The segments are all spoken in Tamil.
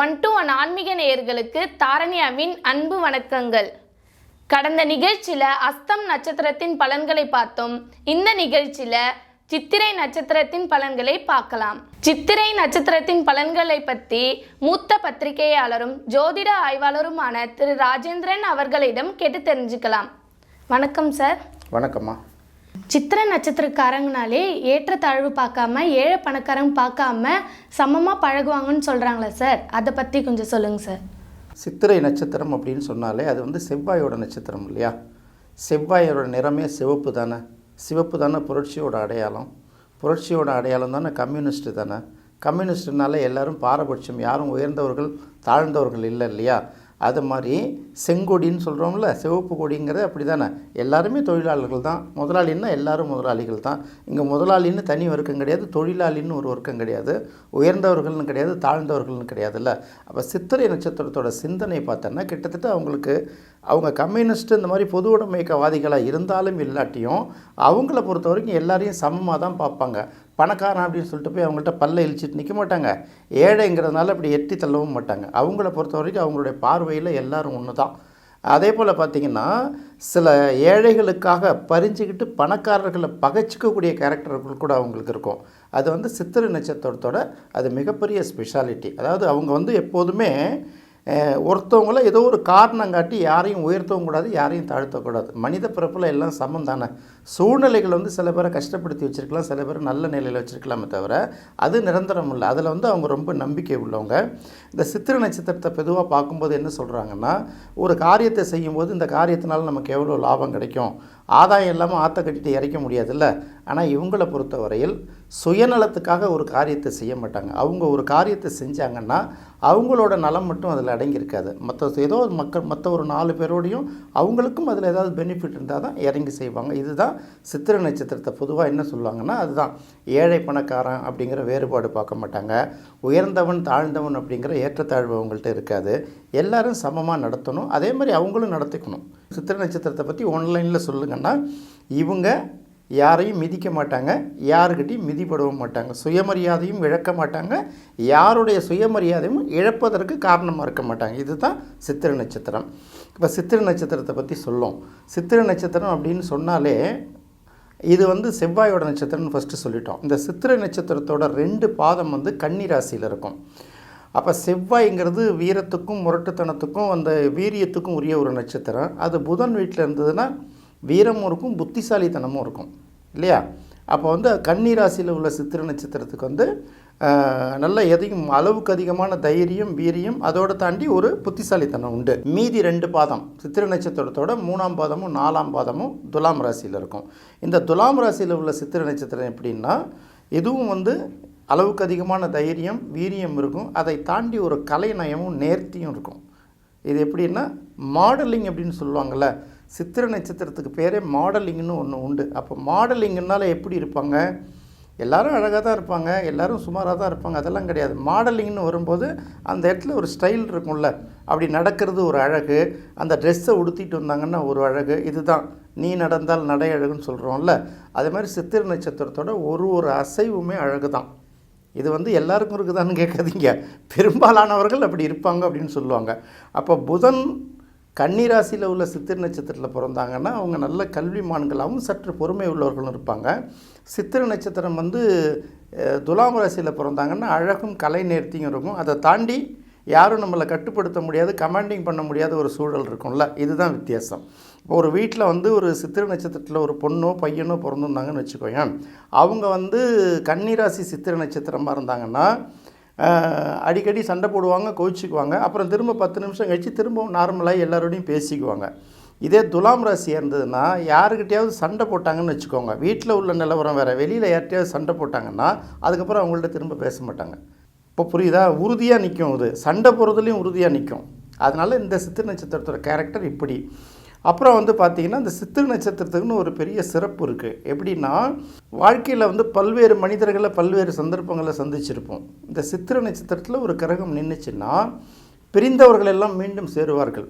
ஒன் டு ஒன் ஆன்மீக நேயர்களுக்கு தாரண்யாவின் அன்பு வணக்கங்கள். கடந்த நிகழ்ச்சியில் அஸ்தம் நட்சத்திரத்தின் பலன்களை பார்த்தோம். இந்த நிகழ்ச்சியில் சித்திரை நட்சத்திரத்தின் பலன்களை பார்க்கலாம். சித்திரை நட்சத்திரத்தின் பலன்களை பற்றி மூத்த பத்திரிகையாளரும் ஜோதிட ஆய்வாளருமான திரு ராஜேந்திரன் அவர்களிடம் கேட்டு தெரிஞ்சுக்கலாம். வணக்கம் சார். வணக்கம்மா. சித்திரை நட்சத்திரக்காரங்கனாலே ஏற்றத்தாழ்வு பார்க்காம ஏழை பணக்காரங்க பார்க்காம சமமாக பழகுவாங்கன்னு சொல்கிறாங்களே சார் அதை பற்றி கொஞ்சம் சொல்லுங்கள் சார் சித்திரை நட்சத்திரம் அப்படின்னு சொன்னாலே அது வந்து செவ்வாயோட நட்சத்திரம் இல்லையா? செவ்வாயோட நிறமே சிவப்பு தானே. சிவப்பு தானே புரட்சியோட அடையாளம். புரட்சியோட அடையாளம் தானே கம்யூனிஸ்ட்டு தானே. கம்யூனிஸ்ட்னால எல்லோரும் பாரபட்சம். யாரும் உயர்ந்தவர்கள் தாழ்ந்தவர்கள் இல்லை இல்லையா? அது மாதிரி செங்கொடின்னு சொல்கிறோம்ல சிவப்பு கொடிங்கிறது அப்படி தானே எல்லாருமே தொழிலாளர்கள் தான். முதலாளின்னா எல்லாரும் முதலாளிகள் தான். இங்கே முதலாளின்னு தனி வர்க்கம் கிடையாது தொழிலாளின்னு ஒரு வர்க்கம் கிடையாது உயர்ந்தவர்கள்னு கிடையாது தாழ்ந்தவர்கள்னு கிடையாதுல்ல. அப்போ சித்திரை நட்சத்திரத்தோட சிந்தனை பார்த்தோன்னா கிட்டத்தட்ட அவங்களுக்கு அவங்க கம்யூனிஸ்ட் இந்த மாதிரி பொது உடைமைக்கவாதிகளாக இருந்தாலும் இல்லாட்டியும் அவங்கள பொறுத்த வரைக்கும் எல்லாரையும் சமமாக தான் பார்ப்பாங்க. பணக்காரன் அப்படின்னு சொல்லிட்டு போய் அவங்கள்ட்ட பல்ல இழிச்சிட்டு நிற்க மாட்டாங்க. ஏழைங்கிறதுனால அப்படி எட்டி தள்ளவும் மாட்டாங்க. அவங்கள பொறுத்த வரைக்கும் அவங்களுடைய பார்வையில் எல்லாரும் ஒன்று தான் அதே போல் பார்த்திங்கன்னா சில ஏழைகளுக்காக பறிஞ்சுக்கிட்டு பணக்காரர்களை பகைச்சிக்கக்கூடிய கேரக்டர்கள் கூட அவங்களுக்கு இருக்கும். அது வந்து சித்திரை நட்சத்திரத்தோட அது மிகப்பெரிய ஸ்பெஷாலிட்டி அதாவது அவங்க வந்து எப்போதுமே ஒருத்தவங்கள ஏதோ ஒரு காரணம் காட்டி யாரையும் உயர்த்தவும் கூடாது யாரையும் தாழ்த்தக்கூடாது மனித பிறப்பில் எல்லாம் சமம் தானே? சூழ்நிலைகள் வந்து சில பேரை கஷ்டப்படுத்தி வச்சுருக்கலாம் சில பேர் நல்ல நிலையில் வச்சுருக்கலாமே தவிர அது நிரந்தரம் இல்லை. அதில் வந்து அவங்க ரொம்ப நம்பிக்கை உள்ளவங்க. இந்த சித்திரை நட்சத்திரத்தை பொதுவாக பார்க்கும்போது என்ன சொல்கிறாங்கன்னா ஒரு காரியத்தை செய்யும்போது இந்த காரியத்தினால நமக்கு எவ்வளோ லாபம் கிடைக்கும்? ஆதாயம் இல்லாமல் ஆற்ற கட்டிட்டு இறைக்க முடியாதுல்ல? ஆனால் இவங்களை பொறுத்தவரையில் சுயநலத்துக்காக ஒரு காரியத்தை செய்ய மாட்டாங்க. அவங்க ஒரு காரியத்தை செஞ்சாங்கன்னா அவங்களோட நலம் மட்டும் அதில் அடங்கியிருக்காது. மற்ற ஏதோ ஒரு மக்கள் மற்ற ஒரு நாலு பேரோடையும் அவங்களுக்கும் அதில் ஏதாவது பெனிஃபிட் இருந்தால் தான் இறங்கி செய்வாங்க. இதுதான் சித்திரை நட்சத்திரத்தை பொதுவாக என்ன சொல்லுவாங்கன்னா அதுதான். ஏழை பணக்காரன் அப்படிங்கிற வேறுபாடு பார்க்க மாட்டாங்க. உயர்ந்தவன் தாழ்ந்தவன் அப்படிங்கிற ஏற்றத்தாழ்வு அவங்கள்ட்ட இருக்காது. எல்லாரும் சமமாக நடத்தணும். அதே மாதிரி அவங்களும் நடத்திக்கணும். சித்திரை நட்சத்திரத்தை பற்றி ஆன்லைனில் சொல்லுங்கன்னா இவங்க யாரையும் மிதிக்க மாட்டாங்க யாருக்கிட்டையும் மிதிப்படவும் மாட்டாங்க. சுயமரியாதையும் இழக்க மாட்டாங்க. யாருடைய சுயமரியாதையும் இழப்பதற்கு காரணமாக இருக்க மாட்டாங்க. இதுதான் சித்திரை நட்சத்திரம். இப்போ சித்திரை நட்சத்திரத்தை பற்றி சொல்லும். சித்திரை நட்சத்திரம் அப்படின்னு சொன்னாலே இது வந்து செவ்வாயோட நட்சத்திரம்னு ஃபஸ்ட்டு சொல்லிட்டோம். இந்த சித்திரை நட்சத்திரத்தோட ரெண்டு பாதம் வந்து கன்னி ராசியில் இருக்கும். அப்போ செவ்வாய்ங்கிறது வீரத்துக்கும் முரட்டுத்தனத்துக்கும் அந்த வீரியத்துக்கும் உரிய ஒரு நட்சத்திரம். அது புதன் வீட்டில் இருந்ததுன்னா வீரமும் இருக்கும் புத்திசாலித்தனமும் இருக்கும். இல்லையா? அப்போ வந்து கன்னி ராசியில் உள்ள சித்திரை நட்சத்திரத்துக்கு வந்து நல்ல எதையும் அளவுக்கு அதிகமான தைரியம் வீரியம் அதோட தாண்டி ஒரு புத்திசாலித்தனம் உண்டு. மீதி ரெண்டு பாதம் சித்திரை நட்சத்திரத்தோட மூணாம் பாதமும் நாலாம் பாதமும் துலாம் ராசியில் இருக்கும். இந்த துலாம் ராசியில் உள்ள சித்திரை நட்சத்திரம் எப்படின்னா இதுவும் வந்து அளவுக்கு அதிகமான தைரியம் வீரியம் இருக்கும். அதை தாண்டி ஒரு கலைநயமும் நேர்த்தியும் இருக்கும். இது எப்படின்னா மாடலிங் அப்படின்னு சொல்லுவாங்கள்ல சித்திரை நட்சத்திரத்துக்கு பேரே மாடலிங்னு ஒன்று உண்டு. அப்போ மாடலிங்னால எப்படி இருப்பாங்க? எல்லாரும் அழகாக தான் இருப்பாங்க. எல்லோரும் சுமாராக தான் இருப்பாங்க. அதெல்லாம் கிடையாது. மாடலிங்னு வரும்போது அந்த இடத்துல ஒரு ஸ்டைல் இருக்கும்ல. அப்படி நடக்கிறது ஒரு அழகு. அந்த ட்ரெஸ்ஸை உடுத்திட்டு வந்தாங்கன்னா ஒரு அழகு. இதுதான். நீ நடந்தால் நடை அழகுன்னு சொல்கிறோம்ல அதே மாதிரி சித்திரை நட்சத்திரத்தோட ஒரு ஒரு அசைவுமே அழகு தான் இது வந்து எல்லாருக்கும் இருக்குதான்னு கேட்காதீங்க. பெரும்பாலானவர்கள் அப்படி இருப்பாங்க அப்படின்னு சொல்லுவாங்க. அப்போ புதன் கன்னிராசியில் உள்ள சித்திரை நட்சத்திரத்தில் பிறந்தாங்கன்னா அவங்க நல்ல கல்விமான்களாகவும் சற்று பொறுமை உள்ளவர்களும் இருப்பாங்க. சித்திரை நட்சத்திரம் வந்து துலாம் ராசியில் பிறந்தாங்கன்னா அழகும் கலை நேர்த்தியும் இருக்கும். அதை தாண்டி யாரும் நம்மளை கட்டுப்படுத்த முடியாது கமாண்டிங் பண்ண முடியாத ஒரு சூழல் இருக்கும்ல. இதுதான் வித்தியாசம். இப்போ ஒரு வீட்டில் வந்து ஒரு சித்திரை நட்சத்திரத்தில் ஒரு பொண்ணோ பையனோ பிறந்திருந்தாங்கன்னு வச்சுக்கோயேன். அவங்க வந்து கன்னிராசி சித்திரை நட்சத்திரமாக இருந்தாங்கன்னா அடிக்கடி சண்டை போடுவாங்க கோவிச்சுக்குவாங்க. அப்புறம் திரும்ப பத்து நிமிஷம் கழித்து திரும்பவும் நார்மலாக எல்லாரோடையும் பேசிக்குவாங்க. இதே துலாம் ராசியாக இருந்ததுன்னா யாருக்கிட்டையாவது சண்டை போட்டாங்கன்னு வச்சுக்கோங்க. வீட்டில் உள்ள நிலவரம் வேறு வெளியில் யார்கிட்டையாவது சண்டை போட்டாங்கன்னா அதுக்கப்புறம் அவங்கள்ட்ட திரும்ப பேச மாட்டாங்க. இப்போ புரியுதா? உறுதியாக நிற்கும் இது. சண்டை போகிறதுலையும் உறுதியாக நிற்கும் அதனால் இந்த சித்திரை நட்சத்திரத்தோட கேரக்டர் இப்படி. அப்புறம் வந்து பார்த்திங்கன்னா இந்த சித்திரை நட்சத்திரத்துக்குன்னு ஒரு பெரிய சிறப்பு இருக்குது எப்படின்னா வாழ்க்கையில் வந்து பல்வேறு மனிதர்களை பல்வேறு சந்தர்ப்பங்களை சந்திச்சிருப்போம். இந்த சித்திரை நட்சத்திரத்தில் ஒரு கிரகம் நின்றுச்சுன்னா பிரிந்தவர்கள் எல்லாம் மீண்டும் சேருவார்கள்.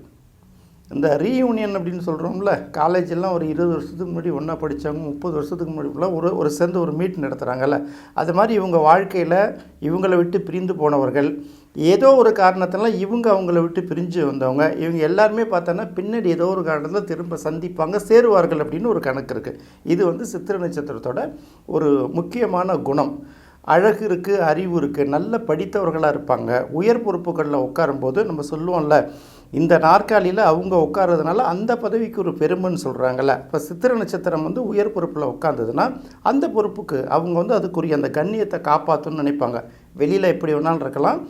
இந்த ரீயூனியன் அப்படின்னு சொல்கிறோம்ல காலேஜெல்லாம் ஒரு இருபது வருஷத்துக்கு முன்னாடி ஒன்றா படித்தவங்க முப்பது வருஷத்துக்கு முன்னாடி ஒரு ஒரு சேர்ந்து ஒரு மீட் நடத்துகிறாங்கல்ல அது மாதிரி இவங்க வாழ்க்கையில் இவங்களை விட்டு பிரிந்து போனவர்கள் ஏதோ ஒரு காரணத்தினால இவங்க அவங்கள விட்டு பிரிஞ்சு வந்தவங்க இவங்க எல்லாருமே பார்த்தோன்னா பின்னாடி ஏதோ ஒரு காரணத்தில் திரும்ப சந்திப்பாங்க சேருவார்கள் அப்படின்னு ஒரு கணக்கு இருக்குது இது வந்து சித்திர நட்சத்திரத்தோட ஒரு முக்கியமான குணம். அழகு இருக்குது அறிவு இருக்குது நல்ல படித்தவர்களாக இருப்பாங்க. உயர் பொறுப்புகளில் உட்காரும்போது நம்ம சொல்லுவோம்ல இந்த நாற்காலியில் அவங்க உட்கார்றதுனால அந்த பதவிக்கு ஒரு பெருமைன்னு சொல்கிறாங்கல்ல இப்போ சித்திர நட்சத்திரம் வந்து உயர் பொறுப்பில் உட்காந்ததுன்னா அந்த பொறுப்புக்கு அவங்க வந்து அதுக்குரிய அந்த கண்ணியத்தை காப்பாற்றணும்னு நினைப்பாங்க. வெளியில் எப்படி வேணாலும் இருக்கலாம்.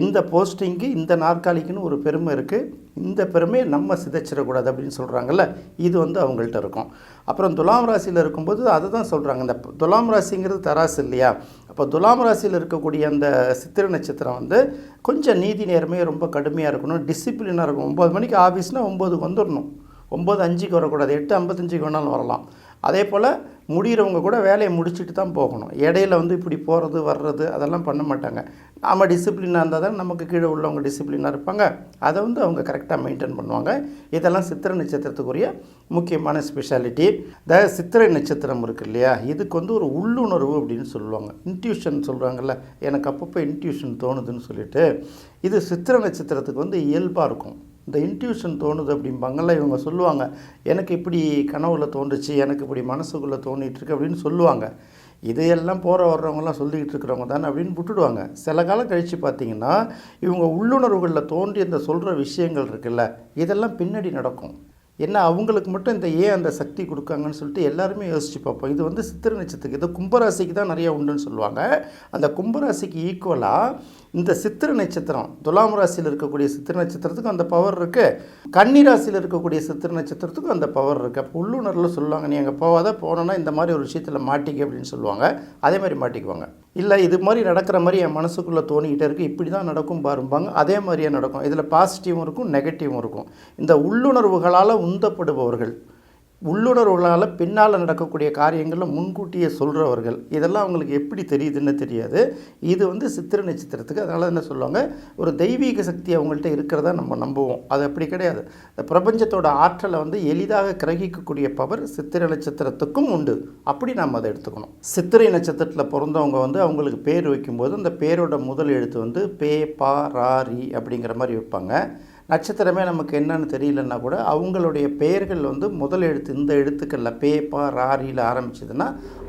இந்த போஸ்டிங்க்கு இந்த நாற்காலிக்குன்னு ஒரு பெருமை இருக்குது இந்த பெருமையை நம்ம சிதைச்சிடக்கூடாது அப்படின்னு சொல்கிறாங்கல்ல இது வந்து அவங்கள்ட்ட இருக்கும். அப்புறம் துலாம் ராசியில் இருக்கும்போது அதை தான் சொல்கிறாங்க இந்த துலாம் ராசிங்கிறது தராசு இல்லையா? அப்போ துலாம் ராசியில் இருக்கக்கூடிய அந்த சித்திர நட்சத்திரம் வந்து கொஞ்சம் நீதி நேர்மையை ரொம்ப கடுமையாக இருக்கணும் டிசிப்ளினாக இருக்கும் ஒம்பது மணிக்கு ஆஃபீஸ்னால் ஒம்போதுக்கு வந்துடணும். ஒம்பது அஞ்சுக்கு வரக்கூடாது எட்டு ஐம்பத்தஞ்சுக்கு வேணாலும் வரலாம். அதே போல் முடிகிறவங்க கூட வேலையை முடிச்சுட்டு தான் போகணும். இடையில வந்து இப்படி போகிறது வர்றது அதெல்லாம் பண்ண மாட்டாங்க. நாம் டிசிப்ளினாக இருந்தால் தான் நமக்கு கீழே உள்ளவங்க டிசிப்ளினாக இருப்பாங்க. அதை வந்து அவங்க கரெக்டாக மெயின்டைன் பண்ணுவாங்க. இதெல்லாம் சித்திரை நட்சத்திரத்துக்குரிய முக்கியமான ஸ்பெஷாலிட்டி த சித்திரை நட்சத்திரம் இருக்கு இல்லையா? இதுக்கு வந்து ஒரு உள்ளுணர்வு அப்படின்னு சொல்லுவாங்க. இன்ட்யூஷன் சொல்கிறாங்கல்ல எனக்கு அப்பப்போ இன்ட்யூஷன் தோணுதுன்னு சொல்லிட்டு. இது சித்திரை நட்சத்திரத்துக்கு வந்து இயல்பாக இருக்கும். இந்த இன்ட்யூஷன் தோணுது அப்படிம்பாங்கல்ல இவங்க சொல்லுவாங்க எனக்கு இப்படி கனவுல தோன்றுச்சு எனக்கு இப்படி மனசுக்குள்ளே தோணிட்டு இருக்கு அப்படின்னு சொல்லுவாங்க. இதையெல்லாம் போகிற வர்றவங்கலாம் சொல்லிக்கிட்டு இருக்கிறவங்க தானே அப்படின்னு விட்டுடுவாங்க. சில காலம் கழித்து பார்த்தீங்கன்னா இவங்க உள்ளுணர்வுகளில் தோன்றி இந்த சொல்கிற விஷயங்கள் இருக்குல்ல இதெல்லாம் பின்னாடி நடக்கும். என்ன அவங்களுக்கு மட்டும் இந்த ஏன் அந்த சக்தி கொடுக்காங்கன்னு சொல்லிட்டு எல்லாருமே யோசிச்சு பார்ப்போம். இது வந்து சித்திர நட்சத்திரத்துக்கு இது கும்பராசிக்கு தான் நிறைய உண்டுன்னு சொல்லுவாங்க. அந்த கும்பராசிக்கு ஈக்குவலாக இந்த சித்திர நட்சத்திரம் துலாம் ராசியில் இருக்கக்கூடிய சித்திர நட்சத்திரத்துக்கும் அந்த பவர் இருக்குது கன்னி ராசியில் இருக்கக்கூடிய சித்திர நட்சத்திரத்துக்கும் அந்த பவர் இருக்குது அப்போ உள்ளுணர்வில் சொல்லுவாங்க நீ அங்கே போகாத போனோன்னா இந்த மாதிரி ஒரு விஷயத்தில் மாட்டிக்க அப்படின்னு சொல்லுவாங்க. அதே மாதிரி மாட்டிக்குவாங்க. இல்லை இது மாதிரி நடக்கிற மாதிரி என் மனசுக்குள்ளே தோணிக்கிட்டே இருக்குது இப்படி தான் நடக்கும் பாரும்பாங்க. அதே மாதிரியே நடக்கும். இதில் பாசிட்டிவும் இருக்கும் நெகட்டிவும் இருக்கும். இந்த உள்ளுணர்வுகளால் உந்தப்படுபவர்கள் உள்ளுணர்வுகளால் பின்னால் நடக்கக்கூடிய காரியங்களில் முன்கூட்டியே சொல்கிறவர்கள் இதெல்லாம் அவங்களுக்கு எப்படி தெரியுதுன்னு தெரியாது. இது வந்து சித்திர நட்சத்திரத்துக்கு அதனால் என்ன சொல்லுவாங்க? ஒரு தெய்வீக சக்தி அவங்கள்ட்ட இருக்கிறதா நம்ம நம்புவோம். அது அப்படி கிடையாது. இந்த பிரபஞ்சத்தோட ஆற்றலை வந்து எளிதாக கிரகிக்கக்கூடிய பவர் சித்திரை நட்சத்திரத்துக்கும் உண்டு. அப்படி நாம் அதை எடுத்துக்கணும். சித்திரை நட்சத்திரத்தில் பிறந்தவங்க வந்து அவங்களுக்கு பேர் வைக்கும்போது அந்த பேரோட முதல் எழுத்து வந்து பே பா ராரி அப்படிங்கிற மாதிரி வைப்பாங்க. நட்சத்திரமே நமக்கு என்னன்னு தெரியலன்னா கூட அவங்களுடைய பெயர்கள் வந்து முதல் எழுத்து இந்த எழுத்துக்களில் பேப்பா ராரியில் ஆரம்பிச்சதுன்னா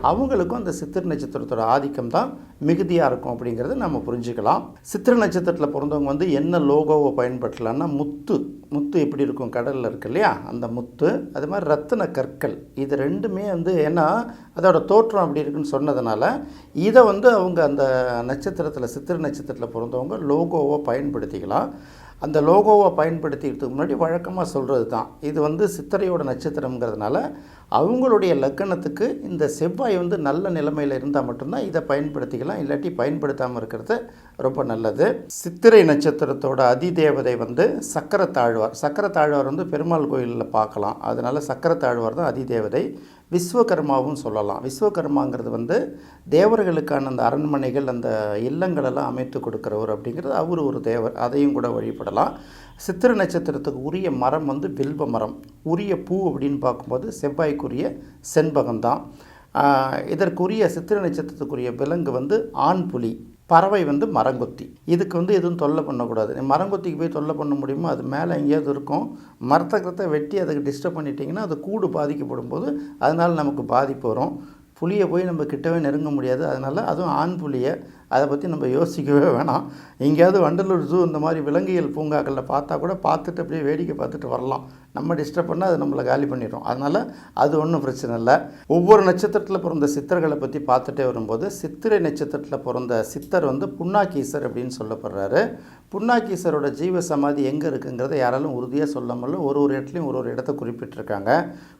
அவங்களுக்கும் அந்த சித்திர நட்சத்திரத்தோட ஆதிக்கம் தான் மிகுதியாக இருக்கும் அப்படிங்கிறத நம்ம புரிஞ்சுக்கலாம். சித்திர நட்சத்திரத்தில் பிறந்தவங்க வந்து என்ன லோகோவை பயன்படுத்தலாம்னா முத்து. முத்து எப்படி இருக்கும்? கடலில் இருக்கு இல்லையா? அந்த முத்து. அது மாதிரி ரத்தின கற்கள். இது ரெண்டுமே வந்து ஏன்னா அதோட தோற்றம் அப்படி இருக்குன்னு சொன்னதுனால இதை வந்து அவங்க அந்த நட்சத்திரத்தில் சித்திர நட்சத்திரத்தில் பிறந்தவங்க லோகோவை பயன்படுத்திக்கலாம். அந்த லோகோவை பயன்படுத்திக்கிறதுக்கு முன்னாடி வழக்கமாக சொல்கிறது தான் இது வந்து சித்திரையோட நட்சத்திரங்கிறதுனால அவங்களுடைய லக்கணத்துக்கு இந்த செவ்வாய் வந்து நல்ல நிலைமையில் இருந்தால் மட்டும்தான் இதை பயன்படுத்திக்கலாம். இல்லாட்டி பயன்படுத்தாமல் இருக்கிறது ரொம்ப நல்லது. சித்திரை நட்சத்திரத்தோட அதிதேவதை வந்து சக்கரத்தாழ்வார். சக்கரத்தாழ்வார் வந்து பெருமாள் கோயிலில் பார்க்கலாம். அதனால் சக்கரத்தாழ்வார் தான் அதிதேவதை. விஸ்வகர்மாவும் சொல்லலாம். விஸ்வகர்மாங்கிறது வந்து தேவர்களுக்கான அந்த அரண்மனைகள் அந்த இல்லங்களெல்லாம் அமைத்து கொடுக்குறவர் அப்படிங்கிறது அவர் ஒரு தேவர். அதையும் கூட வழிபடலாம். சித்திர நட்சத்திரத்துக்கு உரிய மரம் வந்து வில்வ மரம். உரிய பூ அப்படின்னு பார்க்கும்போது செவ்வாய்க்குரிய செண்பகம்தான். இதற்குரிய சித்திர நட்சத்திரத்துக்குரிய விலங்கு வந்து ஆண் புலி பறவை வந்து மரங்கொத்தி. இதுக்கு வந்து எதுவும் தொல்லை பண்ணக்கூடாது. மரங்கொத்திக்கு போய் தொல்லை பண்ண முடியுமோ அது மேலே எங்கேயாவது இருக்கும். மரத்தை கிரத்தை வெட்டி அதுக்கு டிஸ்டர்ப் பண்ணிட்டீங்கன்னா அது கூடு பாதிக்கப்படும் போது அதனால் நமக்கு பாதிப்பு வரும். புளியை போய் நம்ம கிட்டவே நெருங்க முடியாது. அதனால் அதுவும் ஆண் புலியை அதை பற்றி நம்ம யோசிக்கவே வேணாம். எங்கேயாவது வண்டலூர் ஜூ இந்த மாதிரி விலங்கியல் பூங்காக்களில் பார்த்தா கூட பார்த்துட்டு அப்படியே வேடிக்கை பார்த்துட்டு வரலாம். நம்ம டிஸ்டர்ப் பண்ணால் அது நம்மளை காலி பண்ணிடும். அதனால் அது ஒன்றும் பிரச்சனை இல்லை. ஒவ்வொரு நட்சத்திரத்தில் பிறந்த சித்தர்களை பற்றி பார்த்துட்டே வரும்போது சித்திரை நட்சத்திரத்தில் பிறந்த சித்தர் வந்து புண்ணாக்கீசர் அப்படின்னு சொல்லப்படுறாரு. புண்ணாக்கீசரோட ஜீவ சமாதி எங்கே இருக்குங்கிறத யாராலும் உறுதியாக சொல்ல முடியல. ஒரு ஒரு இடத்துலையும் ஒரு ஒரு இடத்த குறிப்பிட்டிருக்காங்க.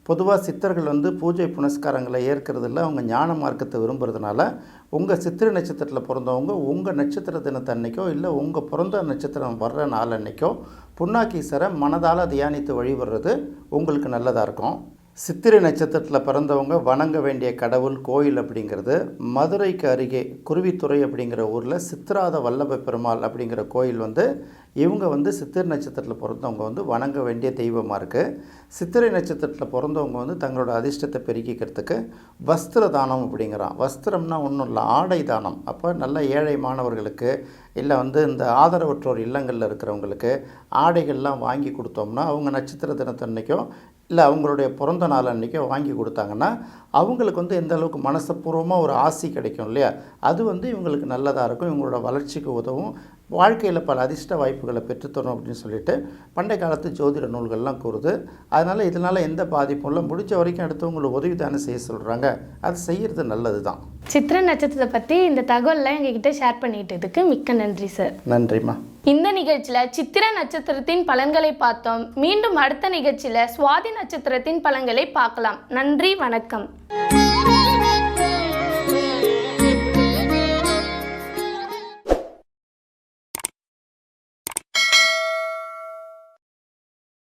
பொதுவாக சித்தர்கள் வந்து பூஜை புனஸ்காரங்களை ஏற்கிறதில்ல அவங்க ஞான மார்க்கத்தை விரும்புறதுனால உங்கள் சித்திரை நட்சத்திரத்தில் பிறந்தவங்க உங்கள் நட்சத்திர தினத்தன்னைக்கோ இல்லை உங்கள் பிறந்த நட்சத்திரம் வர்ற நாள் அன்னைக்கோ புன்னாக்கீசரை மனதால் தியானித்து வழிபடுறது உங்களுக்கு நல்லதாக இருக்கும். சித்திரை நட்சத்திரத்தில் பிறந்தவங்க வணங்க வேண்டிய கடவுள் கோயில் அப்படிங்கிறது மதுரைக்கு அருகே குருவித்துறை அப்படிங்கிற ஊரில் சித்திராத வல்லப பெருமாள் அப்படிங்கிற கோயில் வந்து இவங்க வந்து சித்திரை நட்சத்திரத்தில் பிறந்தவங்க வந்து வணங்க வேண்டிய தெய்வமாக இருக்குது சித்திரை நட்சத்திரத்தில் பிறந்தவங்க வந்து தங்களோட அதிர்ஷ்டத்தை பெருக்கிக்கிறதுக்கு வஸ்திர தானம் அப்படிங்கிறான். வஸ்திரம்னா ஒன்றும் இல்லை ஆடை தானம். அப்போ நல்ல ஏழை மாணவர்களுக்கு இல்லை வந்து இந்த ஆதரவற்றோர் இல்லங்களில் இருக்கிறவங்களுக்கு ஆடைகள்லாம் வாங்கி கொடுத்தோம்னா அவங்க நட்சத்திர தினத்தன்னைக்கும் இல்லை அவங்களுடைய பிறந்த நாள் அன்றைக்கி வாங்கி கொடுத்தாங்கன்னா அவங்களுக்கு வந்து எந்த அளவுக்கு மனசப்பூர்வமாக ஒரு ஆசி கிடைக்கும் இல்லையா? அது வந்து இவங்களுக்கு நல்லதாக இருக்கும் இவங்களோட வளர்ச்சிக்கு உதவும். வாழ்க்கையில் பல அதிர்ஷ்ட வாய்ப்புகளை பெற்றுத்தரும் அப்படின்னு சொல்லிட்டு பண்டைய காலத்து ஜோதிட நூல்கள்லாம் கூறுது. அதனால் இதனால் எந்த பாதிப்பும் இல்லை. முடிஞ்ச வரைக்கும் அடுத்தவங்களுக்கு உதவி தானே செய்ய சொல்கிறாங்க அது செய்கிறது நல்லது தான் சித்திரை நட்சத்திரத்தை பற்றி இந்த தகவல்லாம் எங்ககிட்ட ஷேர் பண்ணிட்டதுக்கு மிக்க நன்றி சார் நன்றிம்மா. இந்த நிகழ்ச்சியில் சித்திரை நட்சத்திரத்தின் பலன்களை பார்த்தோம். மீண்டும் அடுத்த நிகழ்ச்சியில் சுவாதி நட்சத்திரத்தின் பலன்களை பார்க்கலாம். நன்றி வணக்கம்.